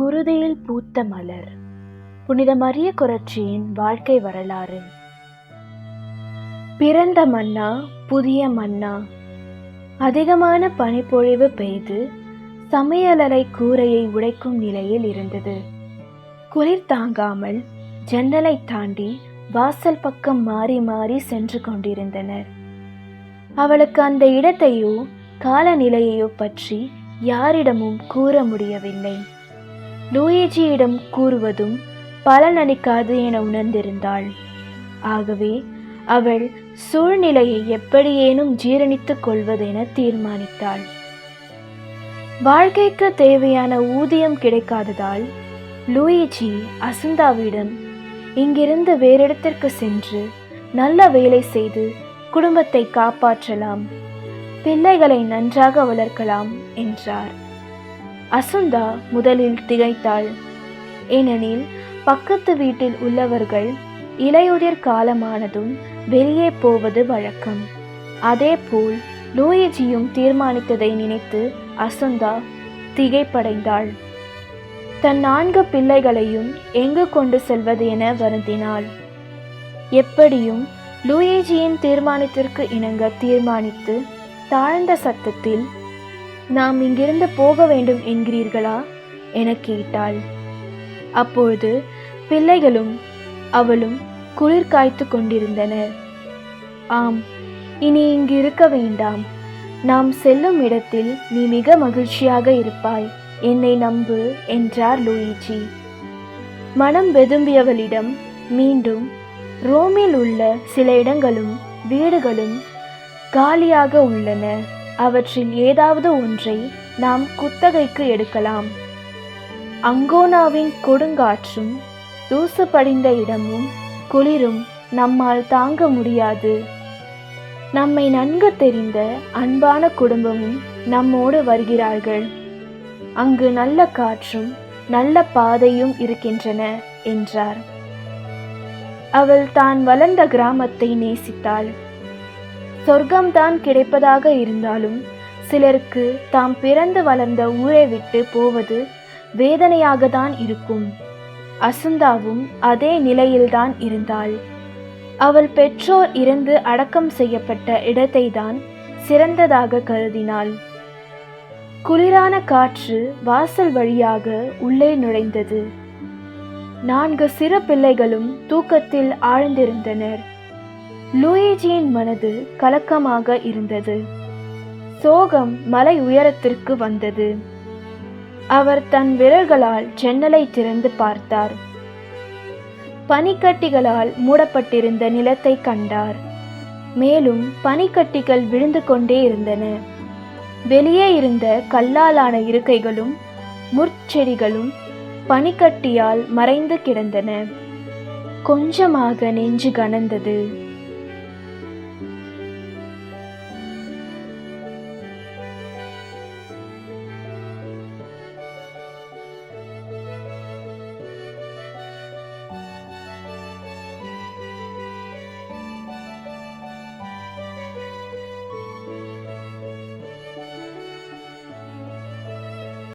குருதியில் பூத்த மலர். புனித மரிய குரட்சியின் வாழ்க்கை வரலாறு. பிறந்த மன்னா புதிய மன்னா. அதிகமான பனிப்பொழிவு பெய்து சமையலறை கூரையை உடைக்கும் நிலையில் இருந்தது. குளிர் தாங்காமல் ஜன்னலை தாண்டி வாசல் பக்கம் மாறி மாறி சென்று கொண்டிருந்தனர். அவளுக்கு அந்த இடத்தையோ காலநிலையையோ பற்றி யாரிடமும் கூற முடியவில்லை. லூயிஜியிடம் கூறுவதும் பலனளிக்காது என உணர்ந்திருந்தாள். ஆகவே அவள் சூழ்நிலையை எப்படியேனும் ஜீரணித்துக் கொள்வதென தீர்மானித்தாள். வாழ்க்கைக்கு தேவையான ஊதியம் கிடைக்காததால் லூயிஜி அசுந்தாவிடம் இங்கிருந்து வேறிடத்திற்கு சென்று நல்ல வேலை செய்து குடும்பத்தை காப்பாற்றலாம் பிள்ளைகளை நன்றாக வளர்க்கலாம் என்றார். அசுந்தா முதலில் திகைத்தாள். ஏனெனில் பக்கத்து வீட்டில் உள்ளவர்கள் இலையுதிர் காலமானதும் வெளியே போவது வழக்கம். அதேபோல் லூயிஜியும் தீர்மானித்ததை நினைத்து அசுந்தா திகைப்படைந்தாள். தன் நான்கு பிள்ளைகளையும் எங்கு கொண்டு செல்வது என வருந்தினாள். எப்படியும் லூயிஜியின் தீர்மானத்திற்கு இணங்க தீர்மானித்து தாழ்ந்த சத்தத்தில் நாம் இங்கிருந்து போக வேண்டும் என்கிறீர்களா? என கேட்டாள். அப்பொழுது பிள்ளைகளும் அவளும் குளிர் காய்த்து கொண்டிருந்தனர். ஆம் இனி இங்கு இருக்க வேண்டாம். நாம் செல்லும் இடத்தில் நீ மிக மகிழ்ச்சியாக இருப்பாய். என்னை நம்பு என்றார் லூயிஜி. மனம் வெதும்பியவளிடம் மீண்டும் ரோமில் உள்ள சில இடங்களும் வீடுகளும் காலியாக உள்ளன. அவற்றில் ஏதாவது ஒன்றை நாம் குத்தகைக்கு எடுக்கலாம். அங்கோனாவின் கொடுங்காற்றும் தூசு படிந்த இடமும் குளிரும் நம்மால் தாங்க முடியாது. நம்மை நன்கு தெரிந்த அன்பான குடும்பமும் நம்மோடு வருகிறார்கள். அங்கு நல்ல காற்றும் நல்ல பாதையும் இருக்கின்றன என்றார். அவள் தான் வளர்ந்த கிராமத்தை நேசித்தாள். சொர்க்கம்தான் கிடைப்பதாக இருந்தாலும் சிலருக்கு தாம் பிறந்து வளர்ந்த ஊரை விட்டு போவது வேதனையாக தான் இருக்கும். அசுந்தாவும் அதே நிலையில்தான் இருந்தாள். அவள் பெற்றோர் இறந்து அடக்கம் செய்யப்பட்ட இடத்தை தான் சிறந்ததாக கருதினாள். குளிரான காற்று வாசல் வழியாக உள்ளே நுழைந்தது. நான்கு சிறு பிள்ளைகளும் தூக்கத்தில் ஆழ்ந்திருந்தனர். லூயிஜியின் மனது கலக்கமாக இருந்தது. சோகம் மலை உயரத்திற்கு வந்தது. அவர் தன் விரல்களால் ஜன்னலை திறந்து பார்த்தார். பனிக்கட்டிகளால் மூடப்பட்டிருந்த நிலத்தை கண்டார். மேலும் பனிக்கட்டிகள் விழுந்து கொண்டே இருந்தன. வெளியே இருந்த கல்லாலான இருக்கைகளும் முற்செடிகளும் பனிக்கட்டியால் மறைந்து கிடந்தன. கொஞ்சமாக நெஞ்சு கனந்தது.